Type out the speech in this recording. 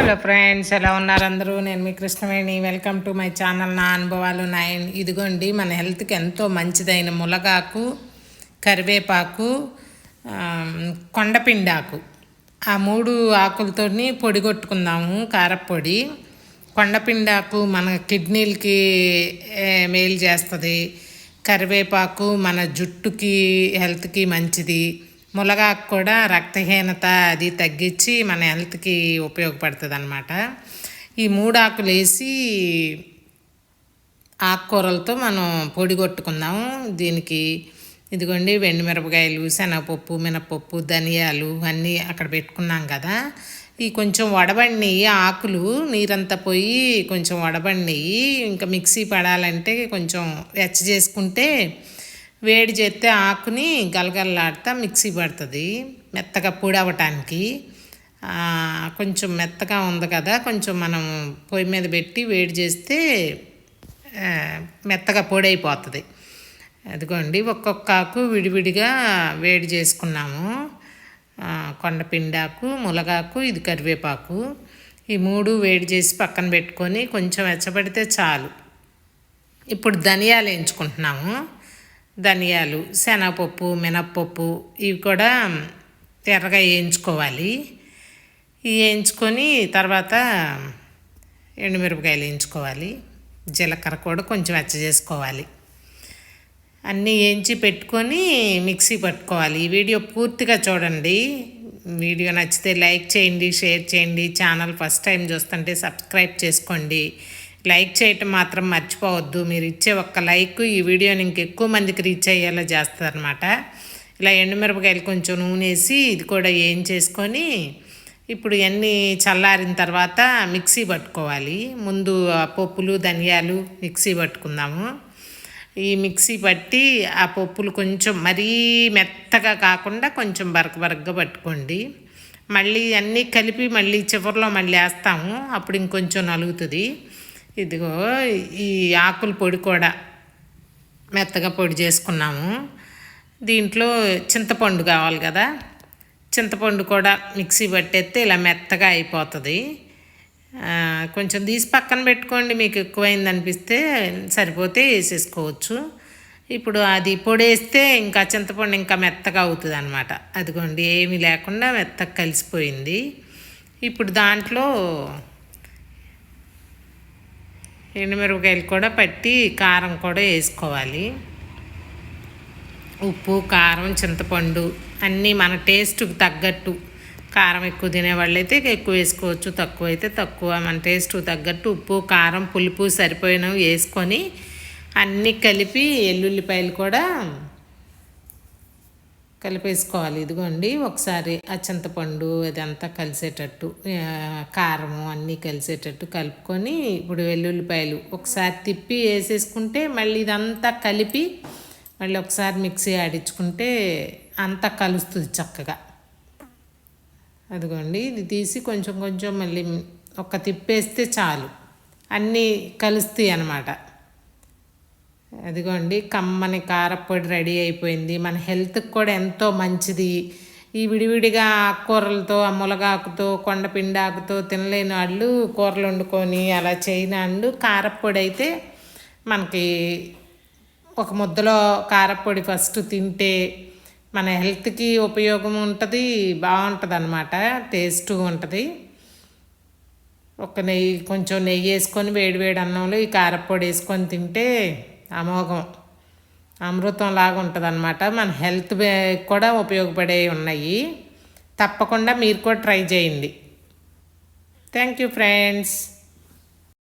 Hello friends ఎలా ఉన్నారు అందరూ? నేను మీ Krishnaveni. Welcome to my channel నా అనుభవాలు నాయన్ ఇదిగోండి మన హెల్త్కి ఎంతో మంచిదైన ములగాకు కరివేపాకు కొండపిండాకు. ఆ మూడు ఆకులతో పొడి కొట్టుకుందాము కారప్పొడి. కొండపిండాకు మన కిడ్నీలకి మేలు చేస్తుంది. కరివేపాకు మన జుట్టుకి హెల్త్కి మంచిది. ములగాకు కూడా రక్తహీనత అది తగ్గించి మన హెల్త్కి ఉపయోగపడుతుంది అనమాట ఈ మూడు ఆకులు వేసి ఆకుకూరలతో మనం పొడి కొట్టుకుందాము. దీనికి ఇదిగోండి వెండి మిరపకాయలు శనగపప్పు మినపప్పు ధనియాలు అన్నీ అక్కడ పెట్టుకున్నాం కదా. ఈ కొంచెం వడబడినవి ఆకులు నీరంతా పోయి కొంచెం వడబడినవి ఇంకా మిక్సీ పడాలంటే కొంచెం వెచ్చ చేసుకుంటే వేడి చేస్తే ఆకుని గలగలలాడుతా మిక్సీ పడుతుంది. మెత్తగా పొడి అవ్వటానికి కొంచెం మెత్తగా ఉంది కదా కొంచెం మనం పొయ్యి మీద పెట్టి వేడి చేస్తే మెత్తగా పొడి అయిపోతుంది అదిగోండి ఒక్కొక్క ఆకు విడివిడిగా వేడి చేసుకున్నాము. కొండపిండాకు ములగాకు ఇది కరివేపాకు. ఈ మూడు వేడి చేసి పక్కన పెట్టుకొని కొంచెం వెచ్చబడితే చాలు. ఇప్పుడు ధనియాలు వేయించుకుంటున్నాము. ధనియాలు శనగపప్పు మినప్పప్పు ఇవి కూడా ఎర్రగా వేయించుకోవాలి. ఇవి వేయించుకొని తర్వాత ఎండుమిరపకాయలు వేయించుకోవాలి. జీలకర్ర కూడా కొంచెం వెచ్చ చేసుకోవాలి. అన్నీ వేయించి పెట్టుకొని మిక్సీ పట్టుకోవాలి. ఈ వీడియో పూర్తిగా చూడండి. వీడియో నచ్చితే లైక్ చేయండి షేర్ చేయండి. ఛానల్ ఫస్ట్ టైం చూస్తుంటే సబ్స్క్రైబ్ చేసుకోండి. లైక్ చేయటం మాత్రం మర్చిపోవద్దు. మీరు ఇచ్చే ఒక్క లైక్ ఈ వీడియోని ఇంకెక్కువ మందికి రీచ్ అయ్యేలా చేస్తారనమాట ఇలా ఎండుమిరపకాయలు కొంచెం నూనె వేసి ఇది కూడా ఏం చేసుకొని ఇప్పుడు ఇవన్నీ చల్లారిన తర్వాత మిక్సీ పట్టుకోవాలి. ముందు ఆ పప్పులు ధనియాలు మిక్సీ పట్టుకుందాము. ఈ మిక్సీ పట్టి ఆ పప్పులు కొంచెం మరీ మెత్తగా కాకుండా కొంచెం బరక బరకగా పట్టుకోండి. మళ్ళీ అన్నీ కలిపి మళ్ళీ చివరిలో మళ్ళీ వేస్తాము. అప్పుడు ఇంకొంచెం నలుగుతుంది. ఇదిగో ఈ ఆకుల పొడి కూడా మెత్తగా పొడి చేసుకున్నాము. దీంట్లో చింతపండు కావాలి కదా. చింతపండు కూడా మిక్సీ పట్టేస్తే ఇలా మెత్తగా అయిపోతుంది. కొంచెం తీసి పక్కన పెట్టుకోండి మీకు ఎక్కువైంది అనిపిస్తే సరిపోతే వేసేసుకోవచ్చు. ఇప్పుడు అది పొడేస్తే ఇంకా చింతపండు ఇంకా మెత్తగా అవుతుంది అనమాట అదిగోండి ఏమీ లేకుండా మెత్తగా కలిసిపోయింది. ఇప్పుడు దాంట్లో ఎండుమిరపకాయలు కూడా పట్టి కారం కూడా వేసుకోవాలి. ఉప్పు కారం చింతపండు అన్నీ మన టేస్ట్కి తగ్గట్టు. కారం ఎక్కువ తినేవాళ్ళైతే ఎక్కువ వేసుకోవచ్చు. తక్కువ అయితే తక్కువ. మన టేస్ట్కి తగ్గట్టు ఉప్పు కారం పులుపు సరిపోయినవి వేసుకొని అన్నీ కలిపి ఎల్లుల్లిపాయలు కూడా కలిపేసుకోవాలి. ఇదిగోండి ఒకసారి ఆ చింతపండు అదంతా కలిసేటట్టు కారం అన్నీ కలిసేటట్టు కలుపుకొని ఇప్పుడు వెల్లుల్లిపాయలు ఒకసారి తిప్పి వేసేసుకుంటే మళ్ళీ ఇదంతా కలిపి మళ్ళీ ఒకసారి మిక్సీ ఆడించుకుంటే అంతా కలుస్తుంది చక్కగా. అదిగోండి ఇది తీసి కొంచెం కొంచెం మళ్ళీ ఒక తిప్పేస్తే చాలు. అన్నీ కలుస్తాయి అన్నమాట. అదిగోండి కమ్మని కారపొడి రెడీ అయిపోయింది. మన హెల్త్కి కూడా ఎంతో మంచిది. ఈ విడివిడిగా ఆకుకూరలతో ఆ ములగాకుతో కొండపిండాకుతో తినలేని వాళ్ళు కూరలు వండుకొని అలా చేయని వాళ్ళు కారపొడి అయితే మనకి ఒక ముద్దలో కారపొడి ఫస్ట్ తింటే మన హెల్త్కి ఉపయోగం ఉంటుంది బాగుంటుంది అనమాట టేస్ట్ ఉంటుంది. ఒక నెయ్యి కొంచెం నెయ్యి వేసుకొని వేడి వేడి అన్నంలో ఈ కారపొడి వేసుకొని తింటే అమోఘం. అమృతం లాగా ఉంటుంది అనమాట మన హెల్త్ కూడా ఉపయోగపడే ఉన్నాయి. తప్పకుండా మీరు కూడా ట్రై చేయండి. Thank you friends.